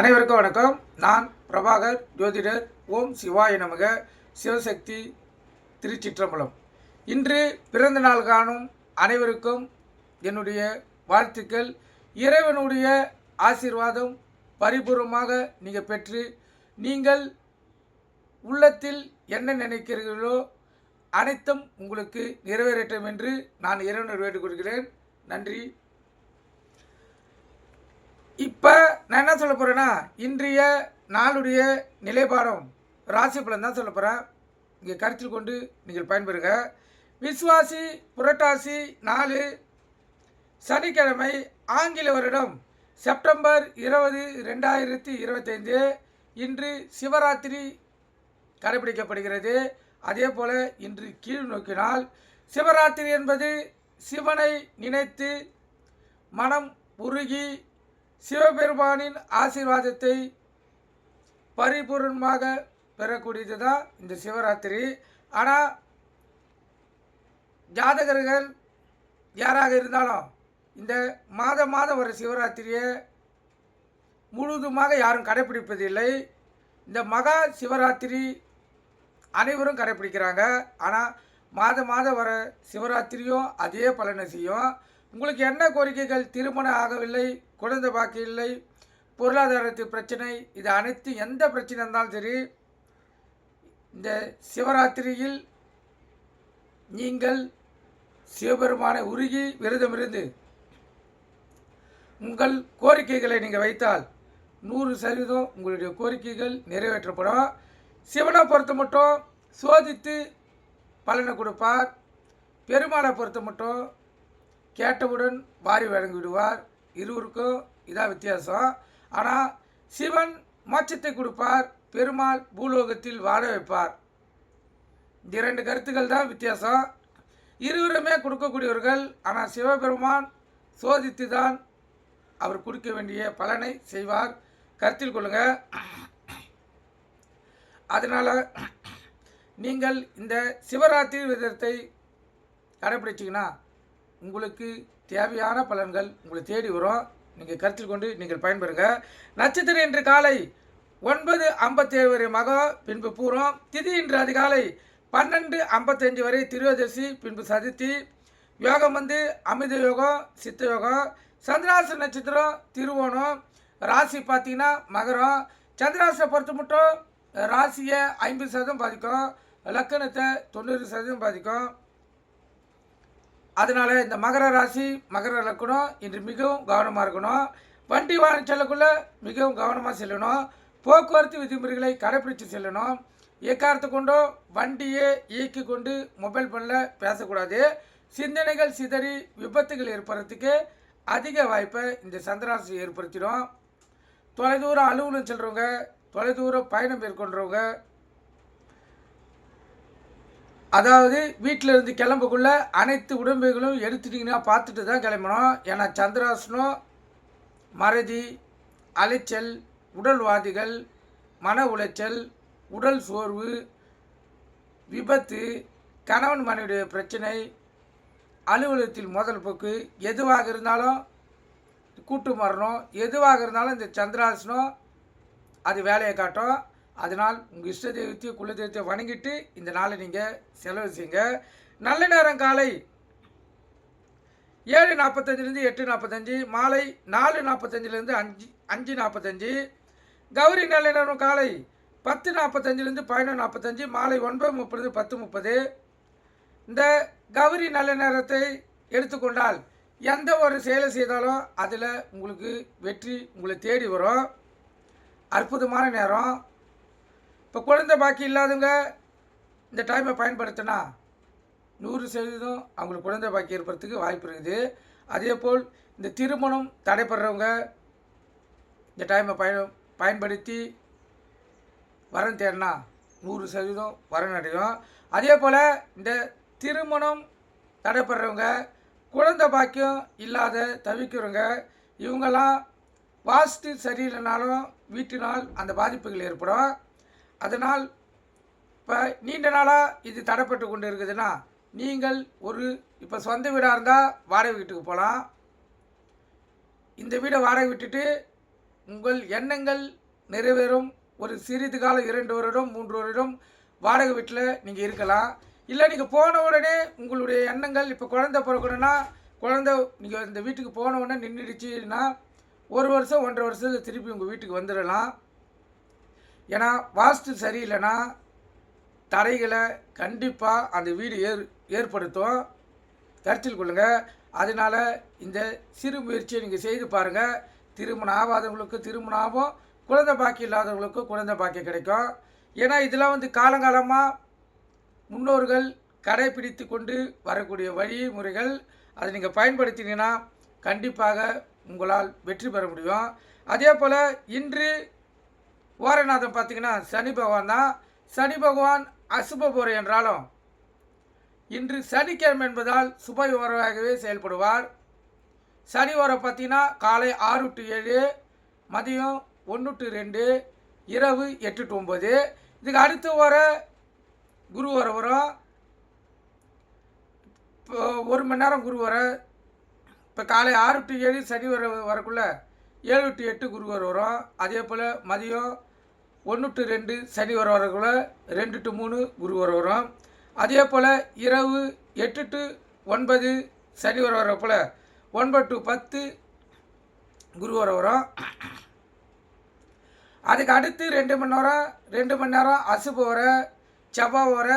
அனைவருக்கும் வணக்கம். நான் பிரபாகர் ஜோதிடர் ஓம் சிவாய நமக சிவசக்தி திருச்சிற்றம்பலம். இன்று பிறந்த நாள் காணும் அனைவருக்கும் என்னுடைய வாழ்த்துக்கள். இறைவனுடைய ஆசீர்வாதம் பரிபூர்வமாக நீங்கள் பெற்று நீங்கள் உள்ளத்தில் என்ன நினைக்கிறீர்களோ அனைத்தும் உங்களுக்கு நிறைவேறட்டும் என்று நான் இறைவனர் வேண்டுகொள்கிறேன். நன்றி இப்போ நான் என்ன சொல்ல போகிறேன்னா இன்றைய நாளுடைய நிலைப்பாடம் ராசி பலன் தான் சொல்ல போகிறேன் இங்கே கருத்தில் கொண்டு நீங்கள் பயன்பெறுங்க. விஸ்வாசி புரட்டாசி நாலு சனிக்கிழமை ஆங்கில வருடம் செப்டம்பர் இருபது ரெண்டாயிரத்தி இருபத்தைந்து. இன்று சிவராத்திரி கடைபிடிக்கப்படுகிறது. அதே போல் இன்று கீழ் நோக்கினால் சிவராத்திரி என்பது சிவனை நினைத்து மனம் உருகி சிவபெருமானின் ஆசீர்வாதத்தை பரிபூர்ணமாக பெறக்கூடியது தான் இந்த சிவராத்திரி. ஆனால் ஜாதகர்கள் யாராக இருந்தாலும் இந்த மாதம் மாதம் வர சிவராத்திரியை முழுவதுமாக யாரும் கடைப்பிடிப்பதில்லை. இந்த மகா சிவராத்திரி அனைவரும் கடைப்பிடிக்கிறாங்க. ஆனால் மாதம் மாதம் வர சிவராத்திரியும் அதே பலனை செய்யும். உங்களுக்கு என்ன கோரிக்கைகள்? திருமணம் ஆகவில்லை. குழந்தை பாக்கி இல்லை பொருளாதாரத்து பிரச்சனை இது அனைத்து எந்த பிரச்சனை இருந்தாலும் சரி இந்த சிவராத்திரியில் நீங்கள் சிவபெருமானை உருகி விரதம் இருந்து உங்கள் கோரிக்கைகளை நீங்கள் வைத்தால் நூறு சதவீதம் உங்களுடைய கோரிக்கைகள் நிறைவேற்றப்படும். சிவனை பொறுத்த மட்டும் சோதித்து பலனை கொடுப்பார். பெருமாளை பொறுத்த மட்டும் கேட்டவுடன் வாரி வழங்கி விடுவார் இருவருக்கும் இதான் வித்தியாசம். ஆனால் சிவன் மோட்சத்தை கொடுப்பார் பெருமாள் பூலோகத்தில் வாழ வைப்பார். இந்த இரண்டு கருத்துக்கள் தான் வித்தியாசம். இருவருமே கொடுக்கக்கூடியவர்கள் ஆனால் சிவபெருமான் சோதித்து தான் அவர் கொடுக்க வேண்டிய பலனை செய்வார். கருத்தில் கொள்ளுங்கள் அதனால் நீங்கள் இந்த சிவராத்திரி விரதத்தை கடைபிடிச்சிங்கன்னா உங்களுக்கு தேவையான பலன்கள் உங்களை தேடி வரும். நீங்கள் கருத்தில் கொண்டு நீங்கள் பயன்பெறுங்க. நட்சத்திரம் இன்று காலை ஒன்பது ஐம்பத்தேழு வரை மகம் பின்பு பூரம். திதி இன்று அதிகாலை பன்னெண்டு ஐம்பத்தஞ்சு வரை திருவதர்சி பின்பு சதுர்த்தி. யோகம் வந்து அமித யோகம் சித்த யோகம். சந்திராச நட்சத்திரம் திருவோணம். ராசி பார்த்தீங்கன்னா மகரம். சந்திராசை பொறுத்து மட்டும் ராசியை ஐம்பது சதவீதம் பாதிக்கும். லக்கணத்தை தொண்ணூறு சதவீதம் பாதிக்கும். அதனால் இந்த மகர ராசி மகர லக்கணம் இன்று மிகவும் கவனமாக இருக்கணும். வண்டி வாகனம் செல்லக்குள்ளே மிகவும் கவனமாக செல்லணும். போக்குவரத்து விதிமுறைகளை கடைப்பிடித்து செல்லணும். எக்காரத்து கொண்டோ வண்டியை இயக்கி கொண்டு மொபைல் ஃபோனில் பேசக்கூடாது. சிந்தனைகள் சிதறி விபத்துகள் ஏற்படுறதுக்கு அதிக வாய்ப்பை இந்த சந்திராசி ஏற்படுத்திடும். தொலைதூர அலுவலகம் செல்கிறவங்க தொலைதூர பயணம் மேற்கொள்கிறவங்க அதாவது வீட்டில் இருந்து கிளம்பக்குள்ள அனைத்து உடம்புகளும் எடுத்துட்டிங்கன்னா பார்த்துட்டு தான் கிளம்பணும். ஏன்னா சந்திராசனம் மறதி அலைச்சல் உடல்வாதிகள் மன உளைச்சல் உடல் சோர்வு விபத்து கணவன் மனைவியுடைய பிரச்சனை அலுவலகத்தில் முதல் போக்கு எதுவாக இருந்தாலும் கூட்டு மரணம் எதுவாக இருந்தாலும் இந்த சந்திராசனம் அது வேலையை காட்டும். அதனால் உங்கள் இஷ்ட தெய்வத்தையும் குல தெய்வத்தை வணங்கிட்டு இந்த நாளை நீங்கள் செலவு செய்யுங்க. நல்ல நேரம் காலை ஏழு நாற்பத்தஞ்சிலேருந்து எட்டு நாற்பத்தஞ்சு மாலை நாலு நாற்பத்தஞ்சிலேருந்து அஞ்சு அஞ்சு நாற்பத்தஞ்சு கௌரி நல்ல நேரம் காலை பத்து நாற்பத்தஞ்சிலேருந்து பதினொன்று நாற்பத்தஞ்சு மாலை ஒன்பது முப்பது பத்து முப்பது. இந்த கௌரி நல்ல நேரத்தை எடுத்துக்கொண்டால் எந்த ஒரு செயலை செய்தாலும் அதில் உங்களுக்கு வெற்றி உங்களை தேடி வரும். அற்புதமான நேரம். இப்போ குழந்தை பாக்கி இல்லாதவங்க இந்த டைமை பயன்படுத்தினா நூறு சதவீதம் அவங்களுக்கு குழந்தை பாக்கி ஏற்படுறதுக்கு வாய்ப்பு இருக்குது. அதே போல் இந்த திருமணம் தடைபடுறவங்க இந்த டைமை பயன் பயன்படுத்தி வரன் தேடினா நூறு சதவீதம் வரன் அடையும். அதே போல் இந்த திருமணம் தடைபடுறவங்க குழந்தை பாக்கியம் இல்லாத தவிக்கிறவங்க இவங்கெல்லாம் வாஸ்து சரியில்லைனாலும் வீட்டினால் அந்த பாதிப்புகள் ஏற்படும். அதனால் இப்போ நீண்ட நாளாக இது தடைப்பட்டு கொண்டு இருக்குதுன்னா நீங்கள் ஒரு இப்போ சொந்த வீடாக இருந்தால் வாடகை வீட்டுக்கு போகலாம் இந்த வீடை வாடகை விட்டுட்டு உங்கள் எண்ணங்கள் நிறைவேறும். ஒரு சிறிது காலம் இரண்டு வருடம் மூன்று வருடம் வாடகை வீட்டில் நீங்கள் இருக்கலாம். இல்லை நீங்கள் போன உடனே உங்களுடைய எண்ணங்கள் இப்போ குழந்தை பிறக்கணும்னா குழந்தை நீங்கள் இந்த வீட்டுக்கு போன உடனே நின்றுடுச்சுன்னா ஒரு வருஷம் ஒன்றரை வருஷத்தில் திருப்பி உங்கள் வீட்டுக்கு வந்துடலாம் ஏன்னா வாஸ்து சரியில்லைன்னா தடைகளை கண்டிப்பாக அந்த வீடு ஏற் ஏற்படுத்தும். கருத்தில் கொள்ளுங்கள் அதனால் இந்த சிறு முயற்சியை நீங்கள் செய்து பாருங்கள் திருமணம் ஆகாதவங்களுக்கு திருமணம் ஆகும். குழந்தை பாக்கி இல்லாதவங்களுக்கு குழந்தை பாக்கி கிடைக்கும். ஏன்னா இதெல்லாம் வந்து காலங்காலமாக முன்னோர்கள் கடைபிடித்து கொண்டு வரக்கூடிய வழிமுறைகள். அதை நீங்கள் பயன்படுத்தினீங்கன்னா கண்டிப்பாக உங்களால் வெற்றி பெற முடியும். அதே போல் இன்று ஓரநாதம் பார்த்தீங்கன்னா சனி பகவான் தான். சனி பகவான் அசுப என்றாலும் இன்று சனிக்கிழமை என்பதால் சுப ஓரமாகவே செயல்படுவார். சனி ஓரம் பார்த்தீங்கன்னா காலை ஆறு டு ஏழு மதியம் ஒன்று டு ரெண்டு இரவு எட்டு டு ஒம்பது இதுக்கு அடுத்து வர குரு வர வரும். இப்போ ஒரு மணி நேரம் குரு வர இப்போ காலை ஆறு டு ஏழு சனி வர வரக்குள்ளே ஏழு டு எட்டு குரு வர வரும். அதே போல் மதியம் ஒன்று டு ரெண்டு சனி வர வரக்குள்ள ரெண்டு டு மூணு குரு வர வரும். அதே போல் இரவு எட்டு டு ஒன்பது சனி வர வரப்போல் ஒன்பது டு பத்து குரு வர வரும். அதுக்கு அடுத்து ரெண்டு மணி நேரம் ரெண்டு மணி நேரம் அசுப வர செவ்வாய் வர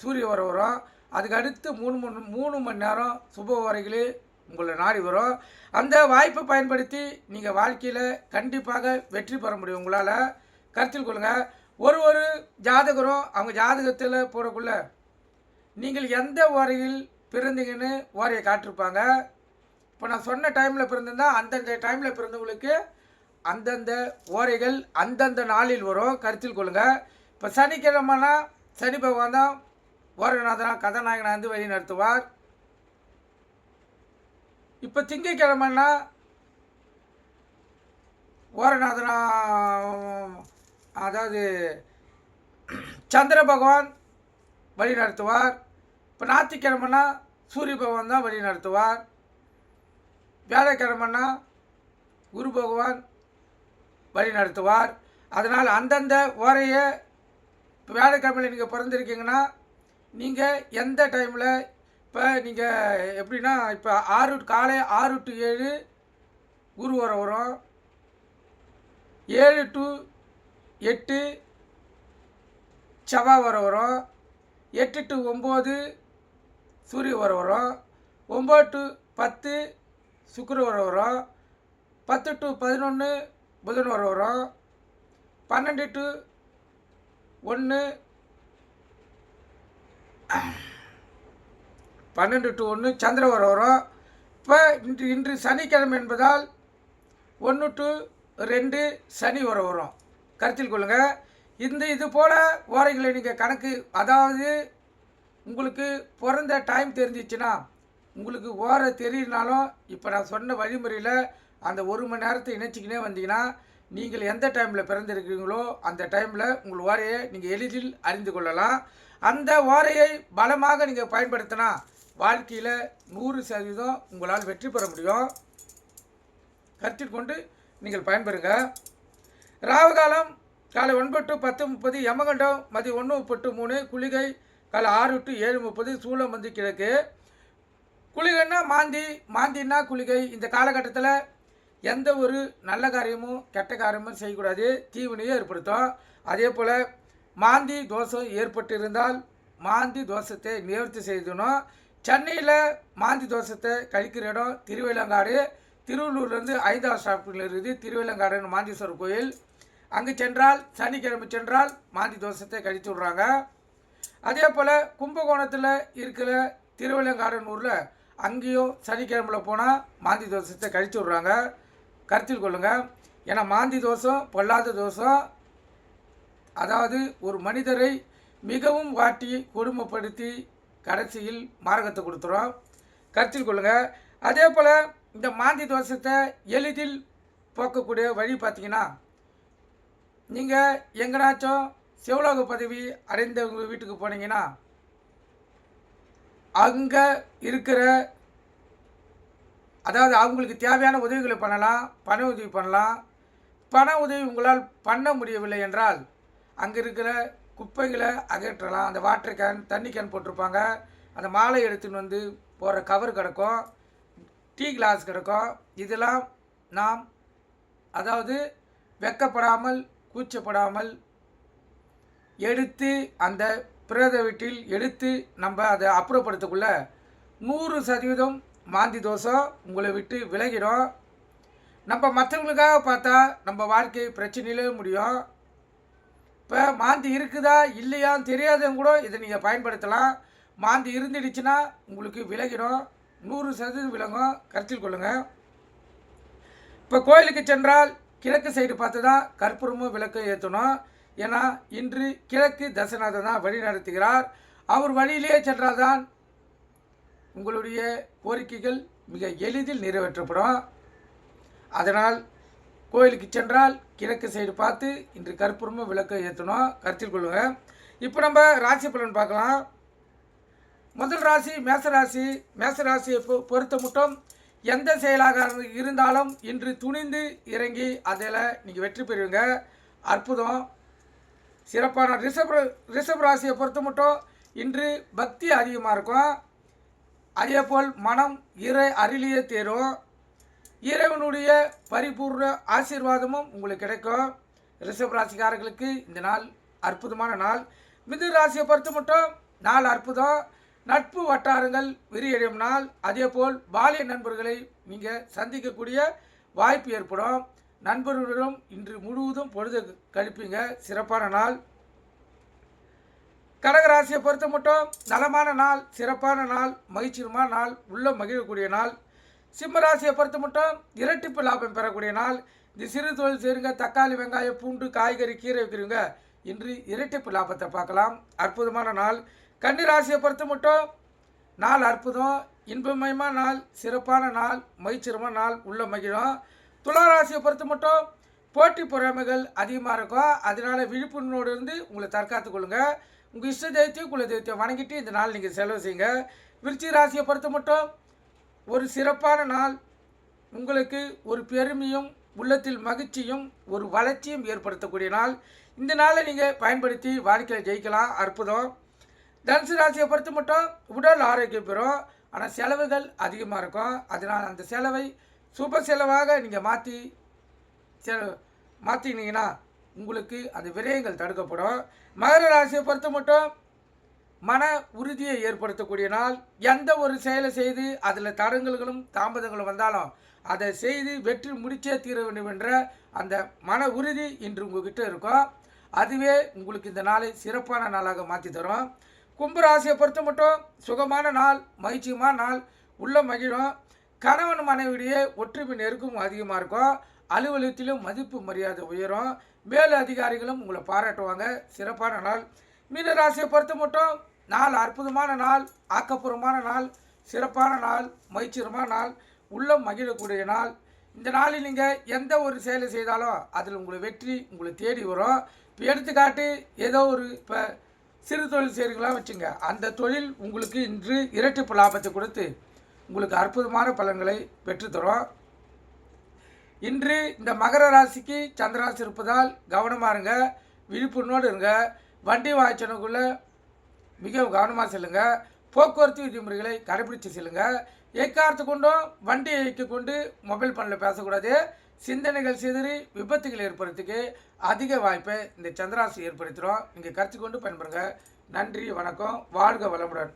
சூரிய வர வரும். அதுக்கு அடுத்து மூணு மணி மூணு மணி நேரம் சுப வரைகளே உங்களை நாடி வரும். அந்த வாய்ப்பை பயன்படுத்தி நீங்கள் வாழ்க்கையில் கண்டிப்பாக வெற்றி பெற முடியும் உங்களால். கருத்தில் கொள்ளுங்கள் ஒரு ஒரு ஜாதகரும் அவங்க ஜாதகத்தில் போடக்குள்ள நீங்கள் எந்த ஓரையில் பிறந்தீங்கன்னு ஓரையை காட்டிருப்பாங்க. இப்போ நான் சொன்ன டைமில் பிறந்திருந்தால் அந்தந்த டைமில் பிறந்தவங்களுக்கு அந்தந்த ஓரைகள் அந்தந்த நாளில் வரும். கருத்தில் கொள்ளுங்கள் இப்போ சனிக்கிழமைனா சனி பகவான் தான் ஓரநாதனா கதாநாயகனா வந்து வழி நடத்துவார். இப்போ திங்கக்கிழமைனா ஓரநாதனா அதாவது சந்திர பகவான் வழி நடத்துவார் இப்போ ஞாயிற்றுக்கிழமைனா சூரிய பகவான் தான் வழி நடத்துவார் வியாழக்கிழமைனா குரு பகவான் வழி நடத்துவார் அதனால் அந்தந்த ஓரையை இப்போ வியாழக்கிழமையில் நீங்கள் பிறந்திருக்கீங்கன்னா நீங்கள் எந்த டைமில் இப்போ நீங்கள் எப்படின்னா இப்போ ஆறு காலை ஆறு டு ஏழு குரு வர வரும். ஏழு டு எட்டு செவ்வாய் வர வரும். எட்டு டு ஒம்பது சூரிய வர வரும். ஒம்பது டு பத்து சுக்கர வர வரும். பத்து டு பதினொன்று புதன் வர வரும். பன்னெண்டு டு ஒன்று பன்னெண்டு டு ஒன்று சந்திர வர வரும். இப்போ இன்று இன்று சனிக்கிழமை என்பதால் ஒன்று டு ரெண்டு சனி வர வரும். கருத்தில் கொள்ளுங்கள் இந்த இது போல் ஓரைகளை நீங்கள் கணக்கு அதாவது உங்களுக்கு பிறந்த டைம் தெரிஞ்சிச்சுன்னா உங்களுக்கு ஓரை தெரியலனாலும் இப்போ நான் சொன்ன வழிமுறையில் அந்த ஒரு மணி நேரத்தை இணைச்சிக்கினே வந்தீங்கன்னா நீங்கள் எந்த டைமில் பிறந்திருக்கிறீங்களோ அந்த டைமில் உங்கள் ஓரையை நீங்கள் எளிதில் அறிந்து கொள்ளலாம். அந்த ஓரையை பலமாக நீங்கள் பயன்படுத்தினா வாழ்க்கையில் நூறு சதவீதம் உங்களால் வெற்றி பெற முடியும். கருத்தில் கொண்டு நீங்கள் பயன்பெறுங்க. ராவுகாலம் காலை ஒன்பது டு பத்து முப்பது யமகண்டம் மதியம் ஒன்று முப்பட்டு மூணு குளிகை காலை ஆறு டு ஏழு முப்பது சூளம் வந்து கிழக்கு. குளிகைன்னா மாந்தி மாந்தின்னா குளிகை. இந்த காலகட்டத்தில் எந்த ஒரு நல்ல காரியமும் கெட்ட காரியமும் செய்யக்கூடாது. தீவினையை ஏற்படுத்தும். அதே போல் மாந்தி தோஷம் ஏற்பட்டு இருந்தால் மாந்தி தோஷத்தை நிவர்த்தி செய்தணும். சென்னையில் மாந்தி தோஷத்தை கழிக்கிற இடம் திருவேலங்காடு. திருவள்ளூர்லேருந்து ஐந்தாவது ஸ்டாப்பில் இருக்குது திருவேலங்காடுன்னு மாந்தீஸ்வரர் கோயில். அங்கு சென்றால் சனிக்கிழமை சென்றால் மாந்தி தோஷத்தை கழித்து விட்றாங்க. அதே போல் கும்பகோணத்தில் இருக்கிற திருவள்ளங்காடன் ஊரில் அங்கேயும் சனிக்கிழமையில் போனால் மாந்தி தோஷத்தை கழித்து விட்றாங்க. கருத்தில் கொள்ளுங்கள் ஏன்னா மாந்தி தோஷம் பொல்லாத தோஷம். அதாவது ஒரு மனிதரை மிகவும் வாட்டி கொடுமைப்படுத்தி கடைசியில் மார்க்கத்தை கொடுத்துரும். கருத்தில் கொள்ளுங்கள் அதே போல் இந்த மாந்தி தோஷத்தை எளிதில் போக்கக்கூடிய வழி பார்த்திங்கன்னா நீங்கள் எங்கனாச்சும் சிவலோக பதவி அடைந்தவங்க வீட்டுக்கு போனீங்கன்னா அங்கே இருக்கிற அதாவது அவங்களுக்கு தேவையான உதவிகளை பண்ணலாம் பண உதவி பண்ணலாம். பண உதவி உங்களால் பண்ண முடியவில்லை என்றால் அங்கே இருக்கிற குப்பைகளை அகற்றலாம். அந்த வாட்டர் கேன் தண்ணி கேன் போட்டிருப்பாங்க. அந்த மாலை எடுத்துன்னு வந்து போகிற கவர் கிடக்கும். டீ கிளாஸ் கிடக்கும். இதெல்லாம் நாம் அதாவது வெக்கப்படாமல் கூச்சப்படாமல் எடுத்து அந்த பிரேத வீட்டில் எடுத்து நம்ம அதை அப்புறப்படுத்தக்குள்ள நூறு சதவீதம் மாந்தி தோஷம் உங்களை விட்டு விலகிடும். நம்ம மற்றவங்களுக்காக பார்த்தா நம்ம வாழ்க்கை பிரச்சனையிலே முடியும். இப்போ மாந்தி இருக்குதா இல்லையான்னு தெரியாதவங்க கூட இதை நீங்கள் பயன்படுத்தலாம். மாந்தி இருந்துடுச்சுன்னா உங்களுக்கு விலகிடும். நூறு சதவீதம் விலகும். கருத்தில் கொள்ளுங்கள் இப்போ கோயிலுக்கு சென்றால் கிழக்கு சைடு பார்த்து தான் கற்பூரமும் விளக்கம் ஏற்றணும். ஏன்னா இன்று கிழக்கு தசநாதன் தான் வழி நடத்துகிறார். அவர் வழியிலே சென்றால்தான் உங்களுடைய கோரிக்கைகள் மிக எளிதில் நிறைவேற்றப்படும். அதனால் கோயிலுக்கு சென்றால் கிழக்கு சைடு பார்த்து இன்று கற்பூரமும் விளக்கம் ஏற்றணும். கருத்தில் கொள்ளுங்கள் இப்போ நம்ம ராசி பலன் பார்க்கலாம். முதல் ராசி மேசராசி. மேசராசியை பொ பொறுத்த மட்டும் எந்த செயலாக இருந்தாலும் இன்று துணிந்து இறங்கி அதில் நீங்கள் வெற்றி பெறுவீங்க. அற்புதம். சிறப்பான ரிஷப் ரிஷப் ராசியை பொறுத்த மட்டும் இன்று பக்தி அதிகமாக இருக்கும். அதே போல் மனம் இறை அருளியே தேரும். இறைவனுடைய பரிபூர்ண ஆசீர்வாதமும் உங்களுக்கு கிடைக்கும். ரிஷப் ராசிக்காரர்களுக்கு இந்த நாள் அற்புதமான நாள். மிதுன ராசியை பொறுத்த மட்டும் நாள் அற்புதம். நட்பு வட்டாரங்கள் விரியடையும் நாள் அதே போல் பாலிய நண்பர்களை நீங்கள் சந்திக்கக்கூடிய வாய்ப்பு ஏற்படும். நண்பர்களுடன் இன்று முழுவதும் பொழுது கழிப்பீங்க. சிறப்பான நாள். கடகராசியை பொறுத்த மட்டும் நலமான நாள் சிறப்பான நாள் மகிழ்ச்சியமான நாள் உள்ள மகிழக்கூடிய நாள். சிம்மராசியை பொறுத்த மட்டும் இரட்டிப்பு லாபம் பெறக்கூடிய நாள். இந்த சிறு தொழில் செய்யுங்க தக்காளி வெங்காயம் பூண்டு காய்கறி கீரை வைக்கிறவங்க இன்று இரட்டிப்பு லாபத்தை பார்க்கலாம். அற்புதமான நாள். கன்னி ராசியை பொறுத்து மட்டும் நாள் அற்புதம் இன்பமயமான நாள் சிறப்பான நாள் மகிழ்ச்சிரமான நாள் உள்ள மகிழும். துலா ராசியை பொறுத்து மட்டும் போட்டி பொறாமைகள் அதிகமாக இருக்கும். அதனால விழிப்புணர்வோடு இருந்து உங்களை தற்காத்து கொள்ளுங்கள் உங்கள் இஷ்ட தெய்வத்தையும் குல தெய்வத்தையும் வணங்கிட்டு இந்த நாள் நீங்கள் செலவு செய்யுங்க. விருச்சி ராசியை பொறுத்த மட்டும் ஒரு சிறப்பான நாள் உங்களுக்கு ஒரு பெருமையும் உள்ளத்தில் மகிழ்ச்சியும் ஒரு வளர்ச்சியும் ஏற்படுத்தக்கூடிய நாள். இந்த நாளை நீங்கள் பயன்படுத்தி வாழ்க்கையில் ஜெயிக்கலாம். அற்புதம். தனுசு ராசியை பொறுத்த மட்டும் உடல் ஆரோக்கியம் பெறும். ஆனால் செலவுகள் அதிகமாக இருக்கும். அதனால் அந்த செலவை சுப செலவாக நீங்கள் மாற்றி செலவு மாற்றினீங்கன்னா உங்களுக்கு அந்த விரயங்கள் தடுக்கப்படும். மகர ராசியை பொறுத்த மட்டும் மன உறுதியை ஏற்படுத்தக்கூடிய நாள். எந்த ஒரு செயலை செய்து அதில் தடங்கல்களும் தாமதங்களும் வந்தாலும் அதை செய்து வெற்றி முடிச்சே தீர வேண்டும் என்ற அந்த மன உறுதி இன்று உங்ககிட்ட இருக்கும். அதுவே உங்களுக்கு இந்த நாளை சிறப்பான நாளாக மாற்றி தரும். கும்பராசியை பொறுத்த மட்டும் சுகமான நாள் மகிழ்ச்சியமான நாள் உள்ள மகிழும். கணவன் மனைவிடையே ஒற்றுமை நெருக்கம் அதிகமாக இருக்கும். அலுவலகத்திலும் மதிப்பு மரியாதை உயரும். மேல் அதிகாரிகளும் உங்களை பாராட்டுவாங்க. சிறப்பான நாள். மீன ராசியை பொறுத்த மட்டும் நாள் அற்புதமான நாள் ஆக்கப்பூர்வமான நாள் சிறப்பான நாள் மகிழ்ச்சிகரமான நாள் உள்ளம் மகிழக்கூடிய நாள். இந்த நாளில் நீங்கள் எந்த ஒரு செயலை செய்தாலும் அதில் உங்களை வெற்றி உங்களை தேடி வரும். இப்போ எடுத்துக்காட்டு ஏதோ ஒரு இப்போ சிறு தொழில் செய்கிறீங்களா வச்சுங்க. அந்த தொழில் உங்களுக்கு இன்று இரட்டிப்பு லாபத்தை கொடுத்து உங்களுக்கு அற்புதமான பலன்களை பெற்றுத்தரும் இன்று இந்த மகர ராசிக்கு சந்திராசி இருப்பதால் கவனமாக இருங்க. விழிப்புணர்வோடு இருங்க. வண்டி வாய்ச்சனுக்குள்ளே மிக கவனமாக செல்லுங்க. போக்குவரத்து விதிமுறைகளை கடைபிடித்து செல்லுங்க. எக்காரத்து கொண்டும் வண்டியை இயக்கி கொண்டு மொபைல் ஃபோனில் பேசக்கூடாது. சிந்தனைகள் சிதறி விபத்துகள் ஏற்படுறதுக்கு அதிக வாய்ப்பை இந்த சந்திராசி ஏற்படுத்துகிறோம் நீங்கள் கருத்து கொண்டு பயன்படுங்க. நன்றி வணக்கம். வாழ்க வளமுடன்.